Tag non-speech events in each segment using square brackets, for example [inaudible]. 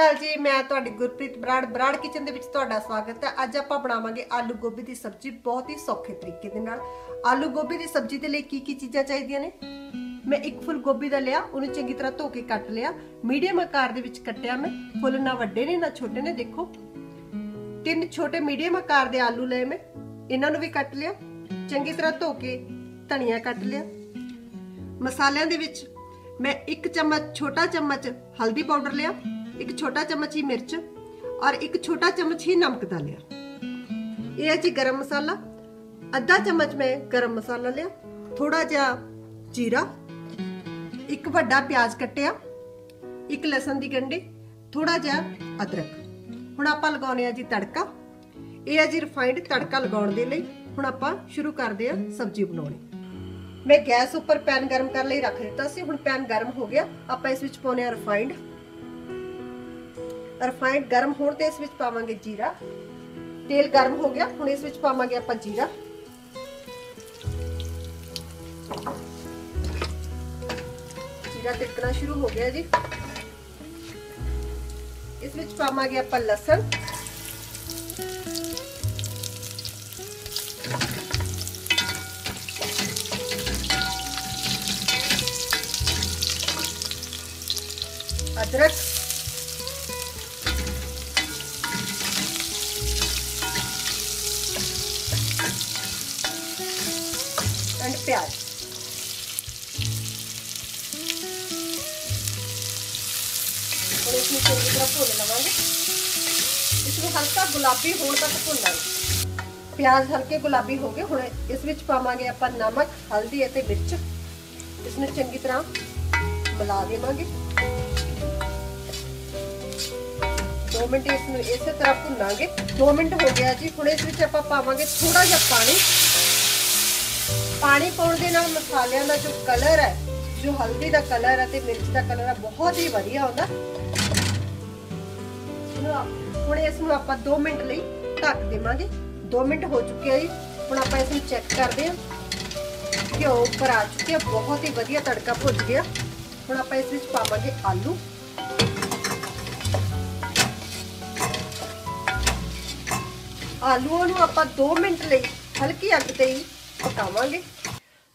ਹਾਲ ਜੀ, ਮੈਂ ਤੁਹਾਡੀ ਗੁਰਪ੍ਰੀਤ ਬਰਾੜ ਬਰਾੜ ਕਿਚਨ ਦੇ ਵਿੱਚ ਤੁਹਾਡਾ ਸਵਾਗਤ ਹੈ। ਅੱਜ ਆਪਾਂ ਬਣਾਵਾਂਗੇ ਆਲੂ ਗੋਭੀ ਦੀ ਸਬਜ਼ੀ ਬਹੁਤ ਹੀ ਸੌਖੇ ਤਰੀਕੇ ਦੇ ਨਾਲ। ਆਲੂ ਗੋਭੀ ਦੀ ਸਬਜ਼ੀ ਦੇ ਲਈ ਕੀ ਕੀ ਚੀਜ਼ਾਂ ਚਾਹੀਦੀਆਂ ਨੇ? ਮੈਂ ਇੱਕ ਫੁੱਲ ਗੋਭੀ ਦਾ ਲਿਆ, ਉਹਨੂੰ ਚੰਗੀ ਤਰ੍ਹਾਂ ਧੋ ਕੇ ਕੱਟ ਲਿਆ। ਮੀਡੀਅਮ ਆਕਾਰ ਦੇ ਵਿੱਚ ਕੱਟਿਆ ਮੈਂ। ਫੁੱਲ ਨਾ ਵੱਡੇ ਨੇ, ਨਾ ਛੋਟੇ ਨੇ, ਦੇਖੋ। ਤਿੰਨ ਛੋਟੇ ਮੀਡੀਅਮ ਆਕਾਰ ਦੇ ਆਲੂ ਲਏ ਮੈਂ। ਇਹਨਾਂ ਨੂੰ ਵੀ ਕੱਟ ਲਿਆ। ਚੰਗੀ ਤਰ੍ਹਾਂ ਧੋ ਕੇ ਧਨੀਆ ਕੱਟ ਲਿਆ। ਮਸਾਲਿਆਂ ਦੇ ਵਿੱਚ ਮੈਂ ਇੱਕ ਚਮਚ, ਛੋਟਾ ਚਮਚ ਹਲਦੀ ਪਾਊਡਰ ਲਿਆ। ਇੱਕ ਛੋਟਾ ਚਮਚ ਹੀ ਮਿਰਚ ਔਰ ਇੱਕ ਛੋਟਾ ਚਮਚ ਹੀ ਨਮਕ ਦਾ ਲਿਆ। ਇਹ ਹੈ ਜੀ ਗਰਮ ਮਸਾਲਾ। ਅੱਧਾ ਚਮਚ ਮੈਂ ਗਰਮ ਮਸਾਲਾ ਲਿਆ। ਥੋੜਾ ਜਿਹਾ ਜੀਰਾ, ਇੱਕ ਵੱਡਾ ਪਿਆਜ਼ ਕੱਟਿਆ, ਇੱਕ ਲਸਣ ਦੀ ਗੰਢੀ ਥੋੜਾ ਜਿਹਾ ਅਦਰਕ। ਹੁਣ ਆਪਾਂ ਲਗਾਉਣੇ ਆ ਜੀ ਤੜਕਾ। ਇਹ ਹੈ ਜੀ ਰਿਫਾਈਨਡ ਤੜਕਾ ਲਗਾਉਣ ਦੇ ਲਈ। ਹੁਣ ਆਪਾਂ ਸ਼ੁਰੂ ਕਰਦੇ ਆ ਸਬਜ਼ੀ ਬਣਾਉਣੀ। ਮੈਂ ਗੈਸ ਉੱਪਰ ਪੈਨ ਗਰਮ ਕਰਨ ਲਈ ਰੱਖ ਦਿੱਤਾ ਸੀ। ਹੁਣ ਪੈਨ ਗਰਮ ਹੋ ਗਿਆ। ਆਪਾਂ ਇਸ ਵਿੱਚ ਪਾਉਨੇ ਆ ਰਿਫਾਈਨਡ रिफाइंड गर्म होने इस पावे जीरा। तेल गर्म हो गया हम इस पावे आप जीरा। जीरा तिकना शुरू हो गया जी। इस पावे आप लसन अदरक। प्याज और इसमें चंगी तरह भून लवांगे इसमें हल्का गुलाबी होने तक भुनना ਪਿਆਜ਼ ਹਲਕੇ ਗੁਲਾਬੀ ਹੋ ਗਏ ਹੁਣ ਇਸ ਵਿੱਚ ਪਾਵਾਂਗੇ ਆਪਾਂ ਨਮਕ ਹਲਦੀ ਅਤੇ ਮਿਰਚ ਇਸ ਨੂੰ ਚੰਗੀ ਤਰ੍ਹਾਂ ਮਿਲਾ ਦੇਵਾਂਗੇ 2 ਮਿੰਟ ਇਸ ਨੂੰ ਇਸੇ ਤਰ੍ਹਾਂ ਭੁੰਨਾਂਗੇ 2 ਮਿੰਟ ਹੋ ਗਿਆ ਜੀ ਹੁਣ ਇਸ ਵਿੱਚ ਆਪਾਂ ਪਾਵਾਂਗੇ ਥੋੜਾ ਜਿਹਾ ਪਾਣੀ ਪਾਣੀ ਪਾਉਣ ਦੇ ਨਾਲ ਮਸਾਲਿਆਂ ਦਾ ਜੋ ਕਲਰ ਹੈ, ਜੋ ਹਲਦੀ ਦਾ ਕਲਰ ਹੈ ਤੇ ਮਿਰਚ ਦਾ ਕਲਰ ਹੈ, ਬਹੁਤ ਹੀ ਵਧੀਆ ਆਉਂਦਾ ਹੁਣ ਇਸ ਨੂੰ ਆਪਾਂ 2 ਮਿੰਟ ਲਈ ਢੱਕ ਦੇਵਾਂਗੇ। 2 ਮਿੰਟ ਹੋ ਚੁੱਕੇ ਆ ਜੀ। ਹੁਣ ਆਪਾਂ ਇਸ ਨੂੰ ਚੈੱਕ ਕਰਦੇ ਹਾਂ। ਘਿਓ ਉੱਪਰ ਆ ਚੁੱਕਿਆ, ਬਹੁਤ ਹੀ ਵਧੀਆ ਤੜਕਾ ਭੁੱਜ ਗਿਆ। ਹੁਣ ਆਪਾਂ ਇਸ ਵਿੱਚ ਪਾਵਾਂਗੇ ਆਲੂ। ਆਲੂਆਂ ਨੂੰ ਆਪਾਂ 2 ਮਿੰਟ ਲਈ ਹਲਕੀ ਅੱਗ ਤੇ ਹੀ ਪਕਾਵਾਂਗੇ।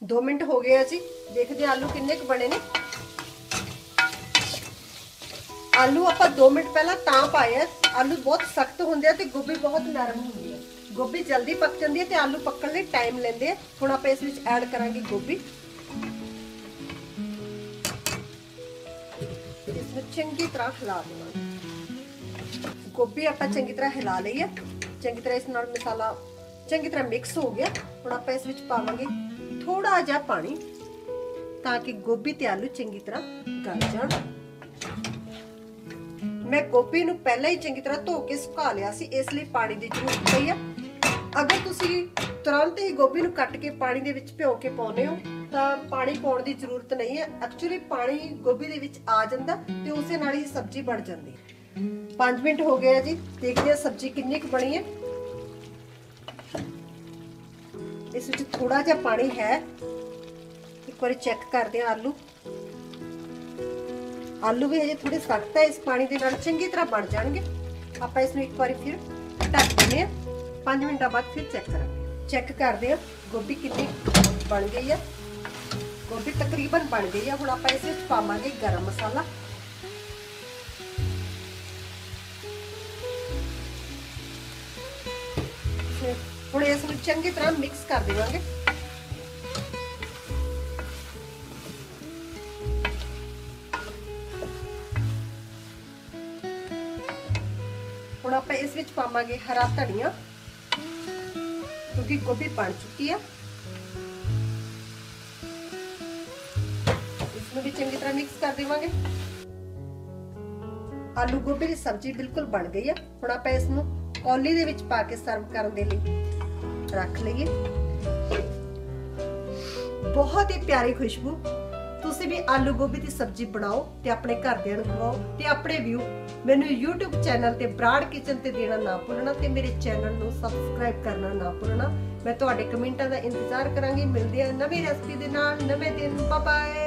2 ਮਿੰਟ ਹੋ ਗਏ ਆ ਜੀ ਦੇਖਦੇ ਆਲੂ ਕਿੰਨੇ ਕੁ ਬਣੇ ਨੇ। ਆਲੂ ਆਪਾਂ 2 ਮਿੰਟ ਪਹਿਲਾਂ ਤਾਂ ਪਾਏ ਆ। ਆਲੂ ਬਹੁਤ ਸਖਤ ਹੁੰਦੇ ਆ ਤੇ ਗੋਭੀ ਬਹੁਤ ਨਰਮ ਹੁੰਦੀ ਹੈ ਗੋਭੀ ਜਲਦੀ ਪੱਕ ਜਾਂਦੀ ਹੈ ਤੇ ਆਲੂ ਪੱਕਣ ਲਈ ਟਾਈਮ ਲੈਂਦੇ ਆ। ਹੁਣ ਆਪਾਂ ਇਸ ਵਿੱਚ ਐਡ ਕਰਾਂਗੇ ਗੋਭੀ। ਇਸ ਨੂੰ ਚੰਗੀ ਤਰ੍ਹਾਂ ਹਿਲਾ ਦੇਵਾਂਗੇ। ਗੋਭੀ ਆਪਾਂ ਚੰਗੀ ਤਰ੍ਹਾਂ ਹਿਲਾ ਲਈ ਹੈ ਚੰਗੀ ਤਰ੍ਹਾਂ ਇਸ ਨਾਲ ਮਸਾਲਾ ਚੰਗੀ ਤਰ੍ਹਾਂ ਮਿਕਸ ਹੋ ਗਿਆ। ਹੁਣ ਆਪਾਂ ਇਸ ਵਿੱਚ ਪਾਵਾਂਗੇ ਥੋੜਾ ਜਿਹਾ ਪਾਣੀ ਤਾਂ ਕਿ ਗੋਭੀ ਤੇ ਆਲੂ ਚੰਗੀ ਤਰ੍ਹਾਂ ਗਲ ਜਾਣ। ਮੈਂ ਗੋਭੀ ਨੂੰ ਪਹਿਲਾਂ ਹੀ ਚੰਗੀ ਤਰ੍ਹਾਂ ਧੋ ਕੇ ਸੁਕਾ ਲਿਆ ਸੀ, ਇਸ ਲਈ ਪਾਣੀ ਦੀ ਜ਼ਰੂਰਤ ਪਈ ਆ। ਅਗਰ ਤੁਸੀਂ ਤੁਰੰਤ ਹੀ ਗੋਭੀ ਨੂੰ ਕੱਟ ਕੇ ਪਾਣੀ ਦੇ ਵਿੱਚ ਭਿਓ ਕੇ ਪਾਉਨੇ ਹੋ, ਤਾਂ ਪਾਣੀ ਪਾਉਣ ਦੀ ਜ਼ਰੂਰਤ ਨਹੀਂ ਹੈ। ਐਕਚੁਅਲੀ ਪਾਣੀ ਗੋਭੀ ਦੇ ਵਿੱਚ ਆ ਜਾਂਦਾ ਤੇ ਉਸੇ ਨਾਲ ਹੀ ਸਬਜ਼ੀ ਬਣ ਜਾਂਦੀ ਹੈ। 5 ਮਿੰਟ ਹੋ ਗਏ ਆ ਜੀ, ਦੇਖਦੇ ਆ ਸਬਜ਼ੀ ਕਿੰਨੀ ਕੁ ਬਣੀ ਹੈ। [laughs] ਇਸ ਵਿੱਚ ਥੋੜਾ ਜਿਹਾ ਪਾਣੀ ਹੈ। ਇੱਕ ਵਾਰੀ ਚੈੱਕ ਕਰਦੇ ਆ ਆਲੂ। ਆਲੂ ਵੀ ਹਜੇ ਥੋੜੇ ਸਖਤ ਹੈ ਇਸ ਪਾਣੀ ਦੇ ਨਾਲ ਚੰਗੀ ਤਰ੍ਹਾਂ ਬਣ ਜਾਣਗੇ। ਆਪਾਂ ਇਸ ਨੂੰ ਇੱਕ ਵਾਰੀ ਫਿਰ ਢੱਕ ਦਿੰਦੇ ਆ 5 ਮਿੰਟਾਂ ਬਾਅਦ ਫਿਰ ਚੈੱਕ ਕਰਾਂਗੇ। ਚੈੱਕ ਕਰਦੇ ਆ ਗੋਭੀ ਕਿੰਨੀ ਬਣ ਗਈ ਆ। ਗੋਭੀ ਤਕਰੀਬਨ ਬਣ ਗਈ ਆ। ਹੁਣ ਆਪਾਂ ਇਸ ਵਿੱਚ ਪਾਵਾਂਗੇ ਗਰਮ ਮਸਾਲਾ। ਹੁਣ ਇਸ ਨੂੰ ਚੰਗੀ ਤਰ੍ਹਾਂ ਮਿਕਸ ਕਰ ਦੇਵਾਂਗੇ। ਹੁਣ ਆਪਾਂ ਇਸ ਵਿੱਚ ਪਾਵਾਂਗੇ ਹਰਾ ਧਨੀਆ, ਕਿਉਂਕਿ ਗੋਭੀ ਬਣ ਚੁੱਕੀ ਆ। ਇਸ ਨੂੰ ਵੀ ਚੰਗੀ ਤਰ੍ਹਾਂ ਮਿਕਸ ਕਰ ਦੇਵਾਂਗੇ। ਆਲੂ ਗੋਭੀ ਦੀ ਸਬਜ਼ੀ ਬਿਲਕੁਲ ਬਣ ਗਈ ਆ। ਹੁਣ ਆਪਾਂ ਇਸ ਨੂੰ ਕੌਲੀ ਦੇ ਵਿੱਚ ਪਾ ਕੇ ਸਰਵ ਕਰਨ ਦੇ ਲਈ ਰੱਖ ਲਈਏ। ਬਹੁਤ ਹੀ ਪਿਆਰੀ ਖੁਸ਼ਬੂ। ਤੁਸੀਂ ਵੀ ਆਲੂ ਗੋਭੀ ਦੀ ਸਬਜ਼ੀ ਬਣਾਓ ਤੇ ਆਪਣੇ ਘਰਦਿਆਂ ਨੂੰ ਖਵਾਓ ਤੇ ਆਪਣੇ ਵਿਊ ਮੈਨੂੰ YouTube ਚੈਨਲ ਤੇ ਬਰਾੜ ਕਿਚਨ ਤੇ ਦੇਣਾ ਨਾ ਭੁੱਲਣਾ ਤੇ ਮੇਰੇ ਚੈਨਲ ਨੂੰ ਸਬਸਕ੍ਰਾਈਬ ਕਰਨਾ ਨਾ ਭੁੱਲਣਾ। ਮੈਂ ਤੁਹਾਡੇ ਕਮੈਂਟਾਂ ਦਾ ਇੰਤਜ਼ਾਰ ਕਰਾਂਗੀ। ਮਿਲਦੇ ਹਾਂ ਨਵੀਂ ਰੈਸਪੀ ਦੇ ਨਾਲ। ਨਵੇਂ ਦਿਨ। Bye bye